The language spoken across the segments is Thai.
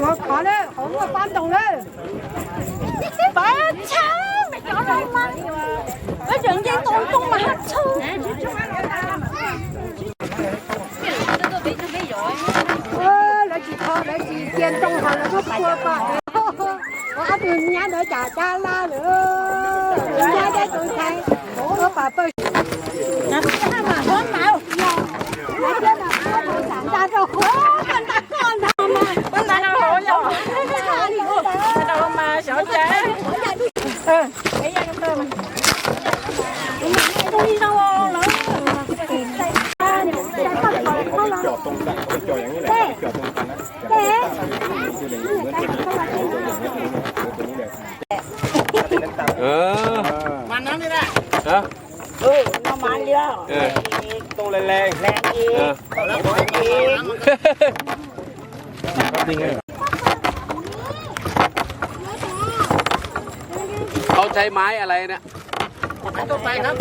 我爬嘞，好多翻动嘞。白枪，咪搞到乜？我人哋当公咪黑粗。我来几套，来几电动上了个锅巴。我阿对面的家家拉了，人家在种菜，我把豆。那看嘛，我买。那天嘛，我都长大着火， ใช้ไม้อะไรเนี่ยต้นไม้ครับ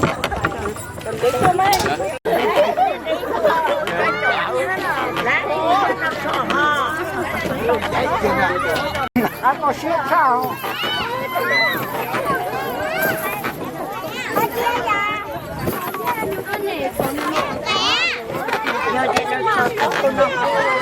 แล้วก็เชื่อข้าวอันนี้ผมเนี่ยเดี๋ยวเดี๋ยวเดี๋ยว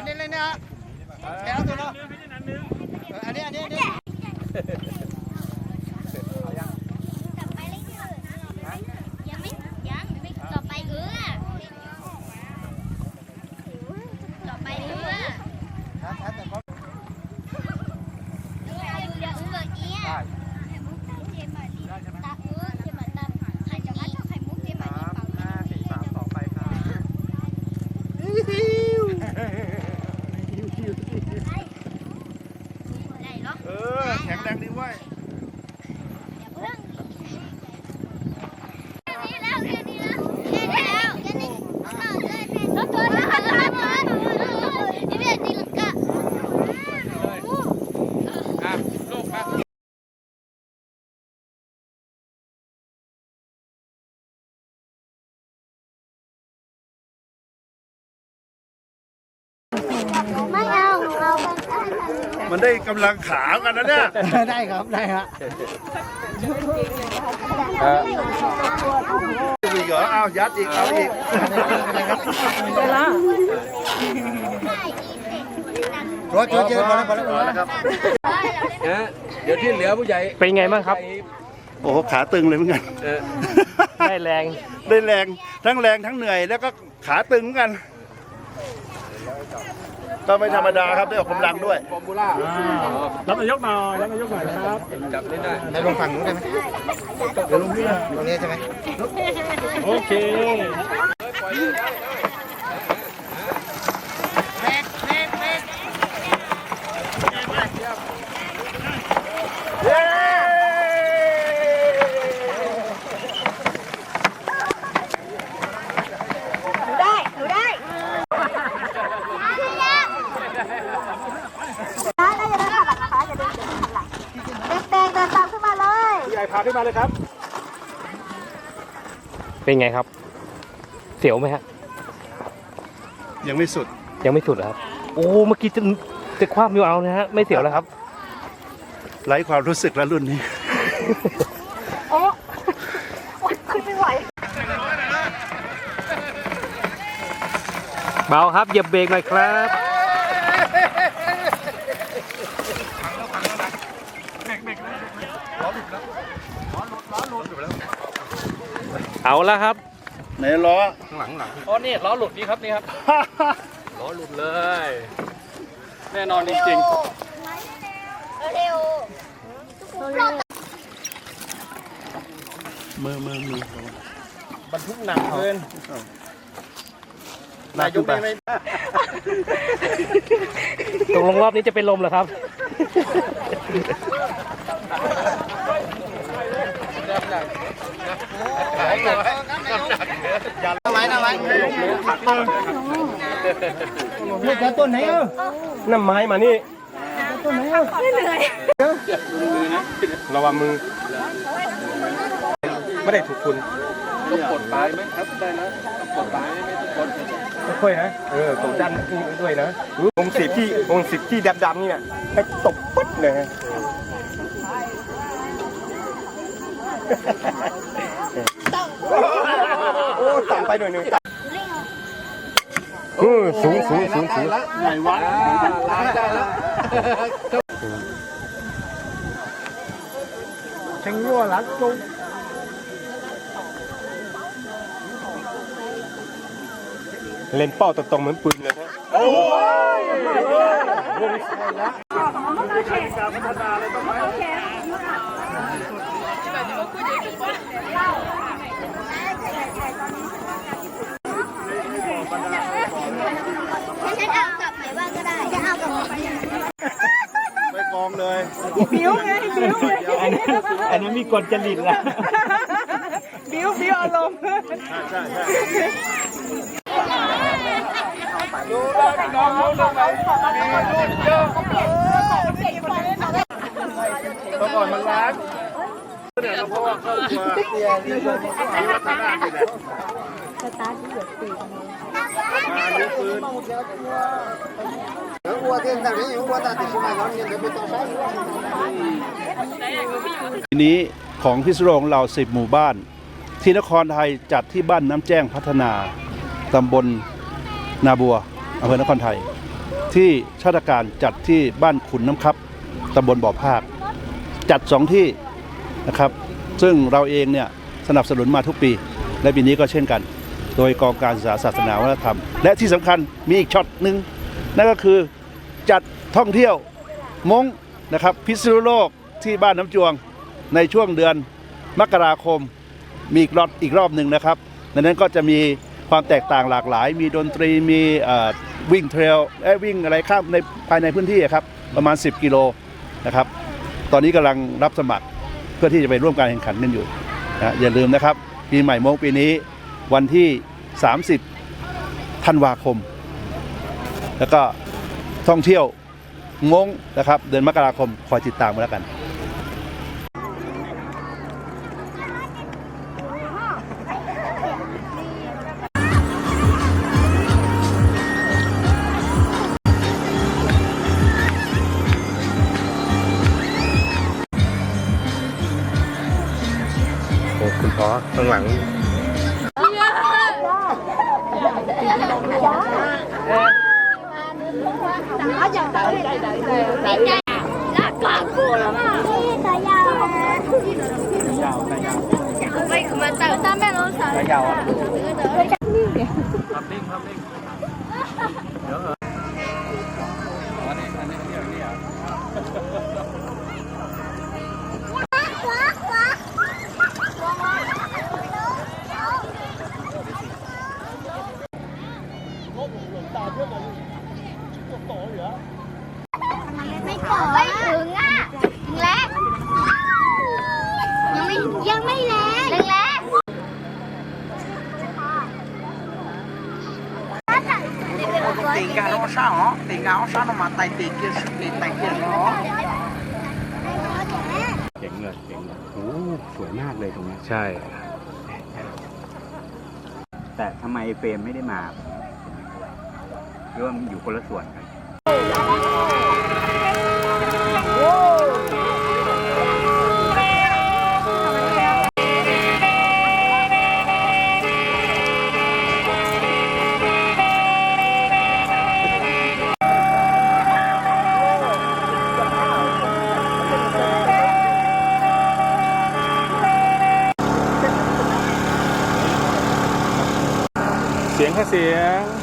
งเนาะเสียตัวตอนนี้เลยเนี่ยแกเอาตัวเนาะอันนี้อันนี้อันนี้ ยังไม่ยังไม่ต่อไปเออต่อไปเออเดี๋ยวเดี๋ยวเออเอี้ยไข่มุกเทียมมาดีตาเออเทียมมาตาไข่จะมัดไข่มุกเทียมมาดีเปล่าห้าสี่สามสองไปครับได้เหรอ เออ แข็งแรงดีเว้ย อย่าเพิ่งนี่แล้วนี่แล้วนี่แล้วนี่รถตัวนี้รถตัวนี้นี่เป็นตีลังกา อะลูกครับ ไม่เอาเอามันได้กำลังขากันนะเนี่ย ได้ครับได้ครับอีกเหรอเอายัดอีก เอาอีกรถเจอเจอพอแล้วพอแล้วพอแล้วครับนะเดี๋ยวที่เหลือผู้ใหญ่เป็นไงบ้างครับ โอ้โหขาตึงเลยเหมือนกัน เออได้แรง ได้แรงทั้งแรงทั้งเหนื่อยแล้วก็ขาตึงเหมือนกัน ก็ไม่ธรรมดาครับได้ออกกำลังด้วยฟอร์มูล่ารับนายกหน่อยรับนายกหน่อยนะครับจับเล่นได้ได้ลงฝั่งนู้นได้ไหมเดี๋ยวลงนี่ตรงนี้ใช่ไหมโอเค เย้ เลยครับ เป็นไงครับ เสียวไหมฮะ ยังไม่สุด ยังไม่สุดเหรอครับ โอ้ เมื่อกี้จะจะคว้ามิวเอานะฮะ ไม่เสียวแล้วครับ ไร้ความรู้สึกแล้วรุ่นนี้เบาครับเหยียบเบรกหน่อยครับ เอาแล้วครับ ไหนล้ออ๋อนี่ล้อหลุดนี่ครับนี่ครับ ล้อหลุดเลย แน่นอนจริงเร็วมือมือมือๆบรรทุกหนักเกินนายกได้ไหมตกลงรอบนี้จะเป็นลมเหรอครับ ทำไมทำไมนี่จะต้นไหนเออน้ำไม้มานี่เระวังมือ ไม่ได้ถูกคุณต้องกดปลายไหมครับได้นะต้องกดปลายไม่ทุกคนค่อยๆนะเออกดดันด้วยนะวงสิบที่วงสิบที่ดำๆนี่เนี่ยให้ตบปุ๊บเลยฮะ โอ้ต่ำไปหน่อยหนึงเออสูงสูงสูงสูงไหนวะได้แล้วเชิงยั่วหลังจงเล่นเป้าตรงๆเหมือนปืนเลยนะถ้าฉันเอากลับไหนบ้างก็ได้จะเอากลับไหน ไปกองเลย บิ้วไงบิ้วไง อันนั้นอันนั้นมีกฎจริตละบิ้วบิ้วอารมณ์ใช่ใช่เมื่อก่อนมันร้านเนี่ยเพราะว่าเข้าครัวที่ชมที่วัฒนาที่เนี่ยมาเลี้ยงปืนวัวเทียนต่างนี้วัวตางที่มาย้อนเงินไปต่อใช้ ทีนี้ของพิษณุโลกเราสิบหมู่บ้าน ที่นครไทยจัดที่บ้านน้ำแจ้งพัฒนาตำบลนาบัวอำเภอนครไทย ที่ชาติการจัดที่บ้านขุนน้ำครับตำบลบ่อภาค จัดสองที่นะครับ ซึ่งเราเองเนี่ยสนับสนุนมาทุกปี และปีนี้ก็เช่นกัน โดยกองการศึกษาศาสนาวัฒนธรรม และที่สำคัญมีอีกช็อตหนึ่งนั่นก็คือจัดท่องเที่ยวมงนะครับพิษณุโลก ที่บ้านน้ำจวงในช่วงเดือนมกราคม มีอีกรอบอีกรอบหนึ่งนะครับดังนั้นก็จะมีความแตกต่างหลากหลาย มีดนตรีมีวิ่งเทรลเอ้ยวิ่งอะไรข้ามในภายในพื้นที่ครับประมาณ 10 กิโลนะครับ ตอนนี้กำลังรับสมัครเพื่อที่จะไปร่วมการแข่งขันกันอยู่นะอย่าลืมนะครับ ปีใหม่มงปีนี้วันที่ 30 ธันวาคม แล้วก็ท่องเที่ยวมงนะครับ เดือนมกราคมคอยติดตามมาแล้วกัน โอ้คุณพ่อข้างหลัง lát con cô lắm tay dao vậy mà tao ta mẹ nó sợ yao à? ไม่ขอไม่ถึงอะถึงแล้วยังไม่ยังไม่แรงแรงแล้ว tiền cả nó sao hả tiền áo sao nó mà tay tiền kia tiền tay kia nó เก่งเลยเลยโอ้สวยมากเลยตรงนี้ใช่ แต่ทำไมเฟรมไม่ได้มาหรือว่ามันอยู่คนละส่วนกันเสี ยงแค่เสียง